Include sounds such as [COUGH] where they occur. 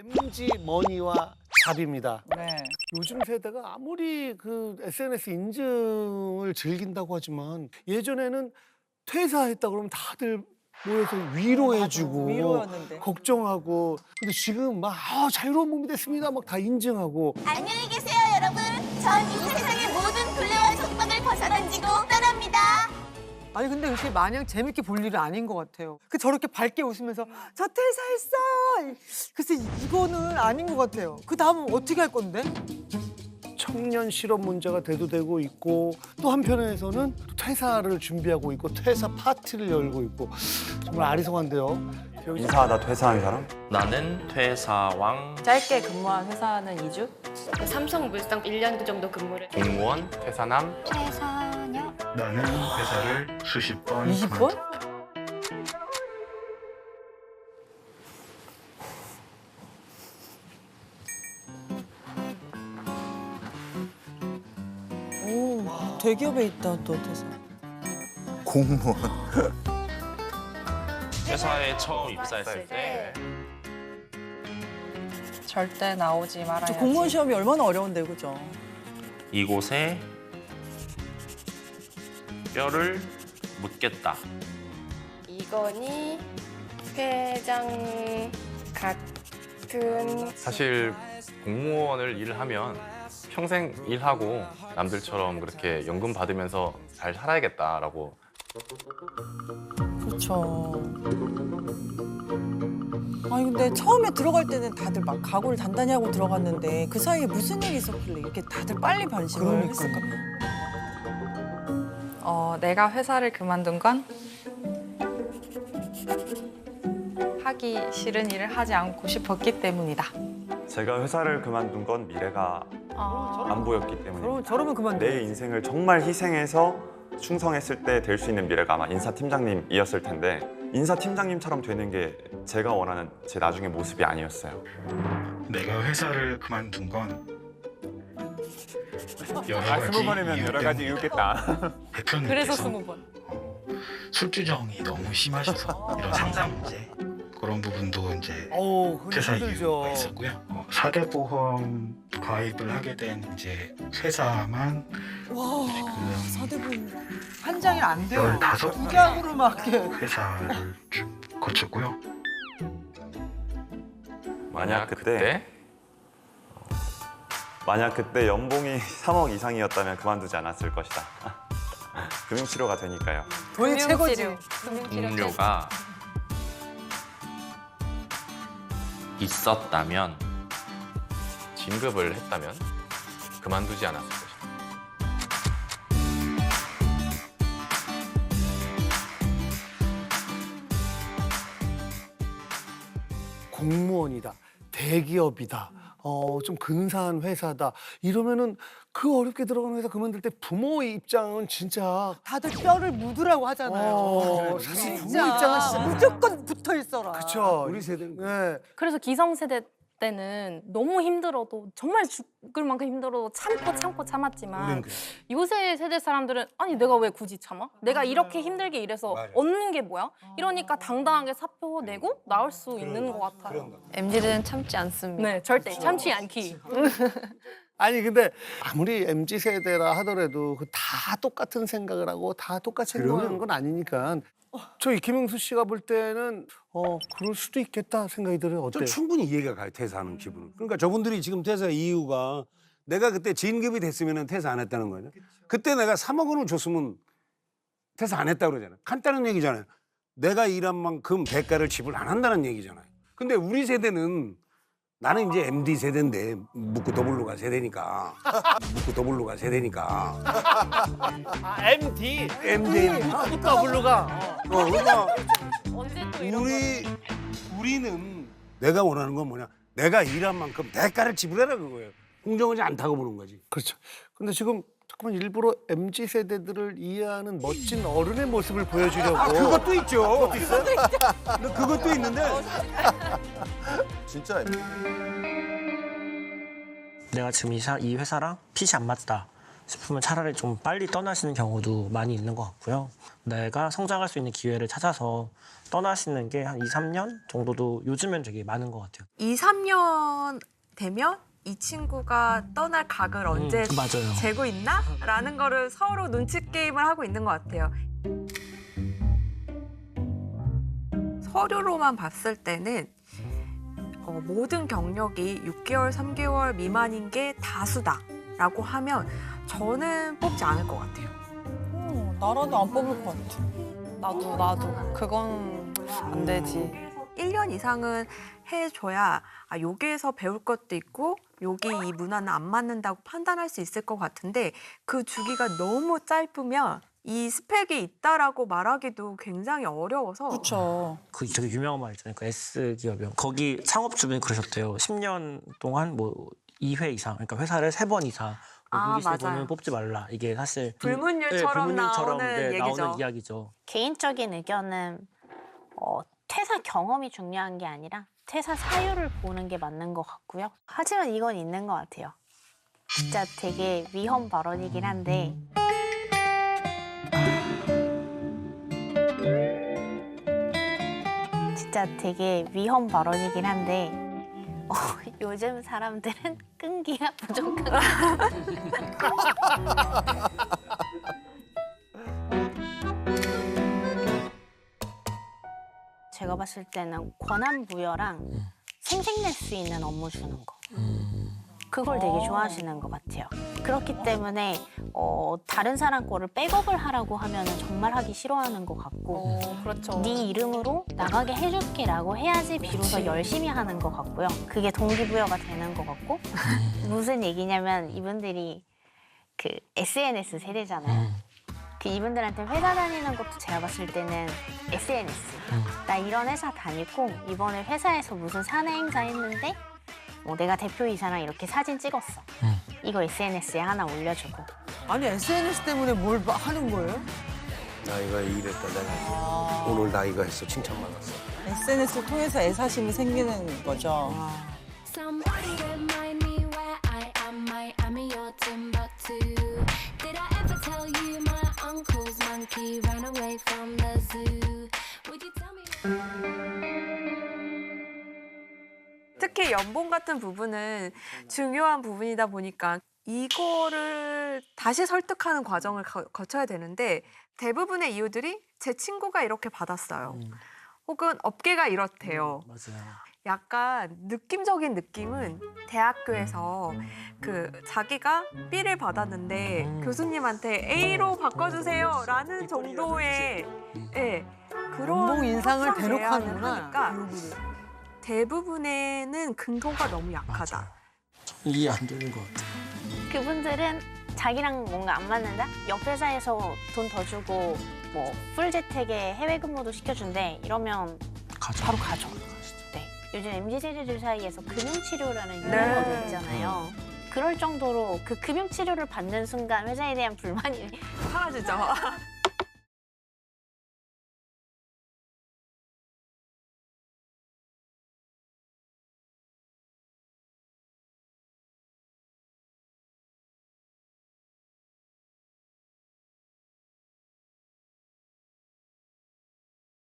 MG 머니와 잡입니다. 네. 요즘 세대가 아무리 그 SNS 인증을 즐긴다고 하지만 예전에는 퇴사했다 그러면 다들 모여서 위로해주고 위로였는데. 걱정하고 근데 지금 막 아, 자유로운 몸이 됐습니다 막 다 인증하고 안녕히 계세요, 여러분. 전 이 세상의 아니 근데 이렇게 마냥 재밌게 볼 일은 아닌 것 같아요. 그 저렇게 밝게 웃으면서 저 퇴사했어요. 글쎄 이거는 아닌 것 같아요. 그 다음은 어떻게 할 건데? 청년 실업 문제가 대두되고 있고 또 한편에서는 또 퇴사를 준비하고 있고 퇴사 파티를 열고 있고 정말 아리송한데요. 이사하다 퇴사한 사람? 나는 퇴사왕 짧게 근무한 회사는 2주? 삼성물산 1년 정도 근무를 공무원 퇴사남 퇴사녀. 나는 회사를 수십 번 20번? 오, 대기업에 있다 또 퇴사. 공무원. 회사에 처음 입사했을 때 절대 나오지 말아야지. 저 공무원 시험이 얼마나 어려운데 그죠? 이곳에 뼈를 묻겠다. 이건희 회장 같은 사실 공무원을 일을 하면 평생 일하고 남들처럼 그렇게 연금 받으면서 잘 살아야겠다라고 그렇죠. 아니 근데 처음에 들어갈 때는 다들 막 각오를 단단히 하고 들어갔는데 그 사이에 무슨 일이 있었길래 이렇게 다들 빨리 변심을 했을까? 어, 내가 회사를 그만둔 건 하기 싫은 일을 하지 않고 싶었기 때문이다. 제가 회사를 그만둔 건 미래가 어, 안 보였기 때문에 저러면 그만 내 인생을 정말 희생해서 충성했을 때 될 수 있는 미래가 아마 인사 팀장님이었을 텐데 인사 팀장님처럼 되는 게 제가 원하는 제 나중의 모습이 아니었어요. 내가 회사를 그만둔 건 아, 가지 스무 번이면 여러 가지 이유겠다. 그래서 스무 번. 어, 술주정이 너무 심하셔서 이런 상사 문제 그런 부분도 이제 그건 퇴사. 이유가 있었고요. 어, 사대보험 가입을 하게 된 이제 회사만 와 지금 사대분 한 장이 안 돼요. 열다섯 두 장으로 막 이렇게. 회사를 쭉 거쳤고요. 만약 그때 만약 그때 연봉이 [LAUGHS] 3억 이상이었다면 그만두지 않았을 것이다. [LAUGHS] 금융치료가 되니까요. 돈이 최고지. 음료가 있었다면 진급을 했다면 그만두지 않았을 것이다. 공무원이다, 대기업이다, 어, 좀 근사한 회사다 이러면은 그 어렵게 들어가는 회사 그만둘 때 부모 입장은 진짜 다들 뼈를 묻으라고 하잖아요. 어, 사실 부모 진짜 입장은 진짜 무조건 붙어 있어라. 그쵸 우리 세대는 네. 그래서 기성세대 때는 너무 힘들어도 정말 죽을 만큼 힘들어도 참고 참고 참았지만 요새 세대 사람들은 아니 내가 왜 굳이 참아? 내가 이렇게 힘들게 일해서 얻는 게 뭐야? 이러니까 당당하게 사표 내고 나올 수 있는 것 같아요. MZ는 참지 않습니다. 네, 절대 참지 않기. [LAUGHS] 아니 근데 아무리 mz 세대라 하더라도 그다 똑같은 생각을 하고 다 똑같이 행동하는 건 아니니까 저희 김영수 씨가 볼 때는 어 그럴 수도 있겠다 생각이 들어요 저 어때요? 충분히 이해가 가요 퇴사하는 기분은. 그러니까 저분들이 지금 퇴사 이유가 내가 그때 진급이 됐으면 퇴사 안 했다는 거예요. 그때 내가 3억 원을 줬으면 퇴사 안 했다 그러잖아요. 간단한 얘기잖아요. 내가 일한 만큼 대가를 지불 안 한다는 얘기잖아요. 근데 우리 세대는 나는 이제 MD 세대인데 묻고 더블로가 세대니까 묻고 더블로가 세대니까 아, MD MD 더블로가 어, 그러니까 언제 또 이런 거 우리 우리는 내가 원하는 건 뭐냐? 내가 일한 만큼 대가를 지불해라 그거예요. 공정하지 않다고 보는 거지. 그렇죠. 근데 지금 잠깐만 일부러 mz 세대들을 이해하는 멋진 어른의 모습을 보여주려고 아, 그것도 있죠. 그것도 있어요? 그것도 있는데 [LAUGHS] 내가 지금 이, 사- 이 회사랑 핏이 안 맞다. 싶으면 차라리 좀 빨리 떠나시는 경우도 많이 있는 것 같고요. 내가 성장할 수 있는 기회를 찾아서 떠나시는 게 한 2, 3년 정도도 요즘엔 되게 많은 것 같아요. 2, 3년 되면 이 친구가 떠날 각을 언제 음, 맞아요. 재고 있나? 라는 거를 서로 눈치 게임을 하고 있는 것 같아요. 서류로만 봤을 때는 어, 모든 경력이 6개월, 3개월 미만인 게 다수다라고 하면 저는 뽑지 않을 것 같아요. 어, 나라도 안 뽑을 것 같아. 나도 나도 그건 안 되지. 1년 이상은 해줘야 아, 여기에서 배울 것도 있고 여기 이 문화는 안 맞는다고 판단할 수 있을 것 같은데 그 주기가 너무 짧으면 이 스펙이 있다라고 말하기도 굉장히 어려워서 그렇죠. 그 되게 유명한 말 있잖아요. 그 S 기업이요. 거기 창업주분이 그러셨대요. 10년 동안 뭐 2회 이상, 그러니까 회사를 세번 이상 뭐 아, 맞아요. 뽑지 말라. 이게 사실 불문율처럼 나오는 네, 얘기죠. 나오는 이야기죠. 개인적인 의견은 어, 퇴사 경험이 중요한 게 아니라 퇴사 사유를 보는 게 맞는 것 같고요. 하지만 이건 있는 것 같아요. 진짜 되게 위험 발언이긴 한데 진짜 되게 위험 발언이긴 한데 어, [LAUGHS] 요즘 사람들은 끈기가 부족한 [LAUGHS] 제가 봤을 때는 권한 부여랑 생색낼 수 있는 업무 주는 거. 그걸 되게 좋아하시는 것 같아요. 그렇기 때문에 어, 다른 사람 거를 백업을 하라고 하면 정말 하기 싫어하는 것 같고 그렇죠. 네 이름으로 나가게 해줄게라고 해야지 비로소 열심히 하는 것 같고요. 그게 동기부여가 되는 것 같고 [LAUGHS] 무슨 얘기냐면 이분들이 그 SNS 세대잖아요. 그 이분들한테 회사 다니는 것도 제가 봤을 때는 SNS. 나 이런 회사 다니고 이번에 회사에서 무슨 사내 행사 했는데 뭐 내가 대표이사랑 이렇게 사진 찍었어. 이거 SNS에 하나 올려주고. 아니 SNS 때문에 뭘 봐- 하는 거예요? 나이가 이랬다 내가 오늘 나 이거 했어 칭찬받았어. SNS를 통해서 애사심이 생기는 거죠. Somebody remind me where I am. Miami or Timbuktu. Did I ever tell you my uncle's monkey ran away from the zoo? Would you tell me? 특히 연봉 같은 부분은 중요한 부분이다 보니까 이거를 다시 설득하는 과정을 거, 거쳐야 되는데 대부분의 이유들이 제 친구가 이렇게 받았어요. 혹은 업계가 이렇대요. 맞아요. 약간 느낌적인 느낌은 대학교에서 그 자기가 B를 받았는데 음. 교수님한테 A로 바꿔주세요 라는 정도의 예, 그런 인상을 대놓고 하는구나. 하니까 교육을. 대부분에는 근거가 너무 약하다. 이해 안 되는 것 같아요. 그분들은 자기랑 뭔가 안 맞는다? 옆 회사에서 돈 더 주고 뭐 풀재택에 해외 근무도 시켜준대 이러면 가죠. 바로 가죠. 네. 요즘 MZ 세대들 사이에서 금융치료라는 네. 유행어도 있잖아요. 그럴 정도로 그 금융치료를 받는 순간 회사에 대한 불만이 사라지죠. [LAUGHS]